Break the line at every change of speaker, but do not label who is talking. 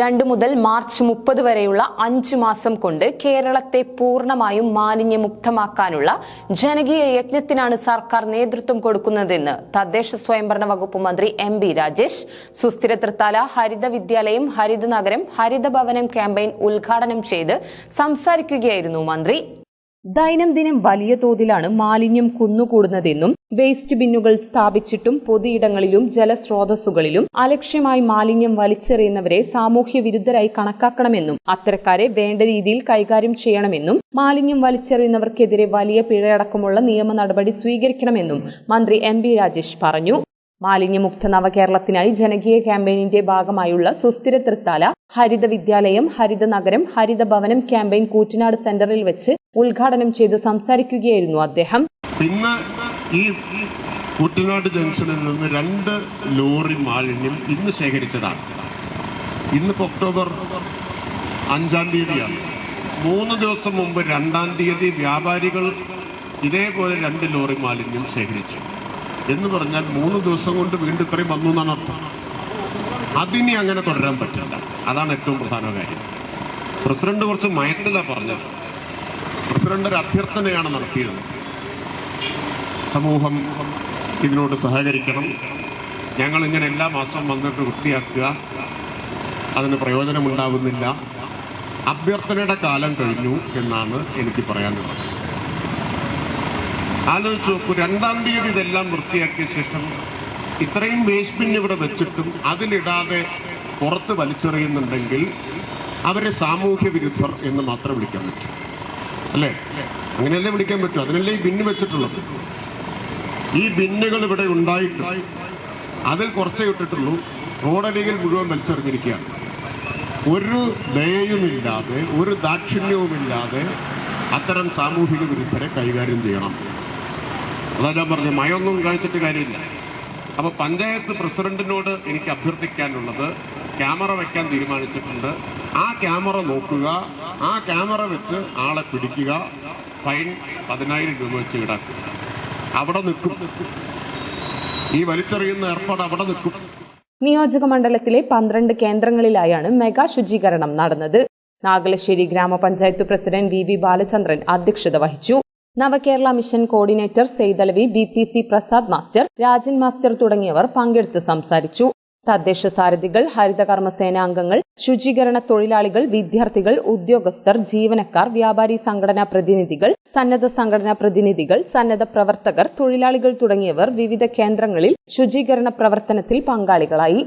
രണ്ട് മുതൽ മാർച്ച് മുപ്പത് വരെയുള്ള അഞ്ചു മാസം കൊണ്ട് കേരളത്തെ പൂർണമായും മാലിന്യമുക്തമാക്കാനുള്ള ജനകീയ യജ്ഞത്തിനാണ് സർക്കാർ നേതൃത്വം കൊടുക്കുന്നതെന്ന് തദ്ദേശ സ്വയംഭരണ വകുപ്പ് മന്ത്രി എം ബി രാജേഷ് സുസ്ഥിര തൃത്താല ഹരിത വിദ്യാലയം ഹരിത നഗരം ഹരിത ഭവനം ക്യാമ്പയിൻ ഉദ്ഘാടനം ചെയ്ത് സംസാരിക്കുകയായിരുന്നു മന്ത്രി. ദൈനംദിനം വലിയ തോതിലാണ് മാലിന്യം കുന്നുകൂടുന്നതെന്നും വേസ്റ്റ് ബിന്നുകൾ സ്ഥാപിച്ചിട്ടും പൊതുയിടങ്ങളിലും ജലസ്രോതസ്സുകളിലും അലക്ഷ്യമായി മാലിന്യം വലിച്ചെറിയുന്നവരെ സാമൂഹ്യ വിരുദ്ധരായി കണക്കാക്കണമെന്നും അത്തരക്കാരെ വേണ്ട രീതിയിൽ കൈകാര്യം ചെയ്യണമെന്നും മാലിന്യം വലിച്ചെറിയുന്നവർക്കെതിരെ വലിയ പിഴയടക്കമുള്ള നിയമ നടപടി സ്വീകരിക്കണമെന്നും മന്ത്രി എം ബി രാജേഷ് പറഞ്ഞു. മാലിന്യമുക്ത നവകേരളത്തിനായി ജനകീയ ക്യാമ്പയിനിന്റെ ഭാഗമായുള്ള സുസ്ഥിര തൃത്താല ഹരിത വിദ്യാലയം ഹരിത നഗരം ഹരിത ഭവനം ക്യാമ്പയിൻ കൂറ്റനാട് സെന്ററിൽ വെച്ച് ഉദ്ഘാടനം ചെയ്ത് സംസാരിക്കുകയായിരുന്നു അദ്ദേഹം.
ഇന്ന് ഈ കുട്ടനാട് ജംഗ്ഷനിൽ നിന്ന് രണ്ട് ലോറി മാലിന്യം ഇന്ന് ശേഖരിച്ചതാണ്. ഇന്നിപ്പോൾ ഒക്ടോബർ അഞ്ചാം തീയതിയാണ്. മൂന്ന് ദിവസം മുമ്പ് രണ്ടാം തീയതി വ്യാപാരികൾ ഇതേപോലെ രണ്ട് ലോറി മാലിന്യം ശേഖരിച്ചു. എന്ന് പറഞ്ഞാൽ മൂന്ന് ദിവസം കൊണ്ട് വീണ്ടും ഇത്രയും വന്നു എന്നാണ് അർത്ഥം. അതിനി അങ്ങനെ തുടരാൻ പറ്റില്ല. അതാണ് ഏറ്റവും പ്രധാന കാര്യം. പ്രസിഡന്റ് കുറച്ച് മയത്തിലാണ് പറഞ്ഞത്. പ്രസിഡന്റ് ഒരു അഭ്യർത്ഥനയാണ് നടത്തിയത്. സമൂഹം ഇതിനോട് സഹകരിക്കണം. ഞങ്ങൾ ഇങ്ങനെ എല്ലാ മാസവും വന്നിട്ട് വൃത്തിയാക്കുക. അതിന് പ്രയോജനമുണ്ടാവുന്നില്ല. അഭ്യർത്ഥനയുടെ കാലം കഴിഞ്ഞു എന്നാണ് എനിക്ക് പറയാനുള്ളത്. ആലോചിച്ച് നോക്കൂ രണ്ടാം തീയതി ഇതെല്ലാം വൃത്തിയാക്കിയ ശേഷം ഇത്രയും വേസ്റ്റ് ബിൻ ഇവിടെ വെച്ചിട്ടും അതിലിടാതെ പുറത്ത് വലിച്ചെറിയുന്നുണ്ടെങ്കിൽ അവരെ സാമൂഹ്യ വിരുദ്ധർ എന്ന് മാത്രം വിളിക്കാൻ പറ്റും. അല്ലേ? അങ്ങനെയല്ലേ വിളിക്കാൻ പറ്റൂ. അതിനല്ലേ ഈ ബിന്ന് വെച്ചിട്ടുള്ളത്. ഈ ബിന്നുകൾ ഇവിടെ ഉണ്ടായിട്ട് അതിൽ കുറച്ചേ ഇട്ടിട്ടുള്ളൂ. റോഡരികിൽ മുഴുവൻ വലിച്ചെറിഞ്ഞിരിക്കുകയാണ്. ഒരു ദയയുമില്ലാതെ ഒരു ദാക്ഷിണ്യവുമില്ലാതെ അത്തരം സാമൂഹിക വിരുദ്ധരെ കൈകാര്യം ചെയ്യണം. അതല്ല ഞാൻ പറഞ്ഞു മയൊന്നും കാണിച്ചിട്ട് കാര്യമില്ല. അപ്പോൾ പഞ്ചായത്ത് പ്രസിഡന്റിനോട് എനിക്ക് അഭ്യർത്ഥിക്കാനുള്ളത് ക്യാമറ വെക്കാൻ തീരുമാനിച്ചിട്ടുണ്ട്. ആ ക്യാമറ നോക്കുക. ആ ക്യാമറ വെച്ച് ആളെ പിടിക്കുക. ഫൈൻ പതിനായിരം രൂപ വെച്ച് ഈടാക്കുക അവിടെ നിൽക്കും. ഈ വലിച്ചെറിയുന്ന ഏർപ്പാട് അവിടെ നിൽക്കും.
നിയോജക മണ്ഡലത്തിലെ പന്ത്രണ്ട് കേന്ദ്രങ്ങളിലായാണ് മെഗാ ശുചീകരണം നടന്നത്. നാഗലശ്ശേരി ഗ്രാമപഞ്ചായത്ത് പ്രസിഡന്റ് വി വി ബാലചന്ദ്രൻ അധ്യക്ഷത വഹിച്ചു. Navakerala mission coordinator Saithalavi B P C Prasad master Rajan master തുടങ്ങിയവർ പങ്കെടുത്ത് സംസാരിച്ചു. തദ്ദേശ സാരഥികൾ ഹരിതകർമ്മസേന അംഗങ്ങൾ ശുചീകരണ തൊഴിലാളികൾ വിദ്യാർത്ഥികൾ ഉദ്യോഗസ്ഥർ ജീവനക്കാർ വ്യാപാരി സംഘടനാ പ്രതിനിധികൾ സന്നദ്ധ സംഘടനാ പ്രതിനിധികൾ സന്നദ്ധ പ്രവർത്തകർ തൊഴിലാളികൾ തുടങ്ങിയവർ വിവിധ കേന്ദ്രങ്ങളിൽ ശുചീകരണ പ്രവർത്തനത്തിൽ പങ്കാളികളായി.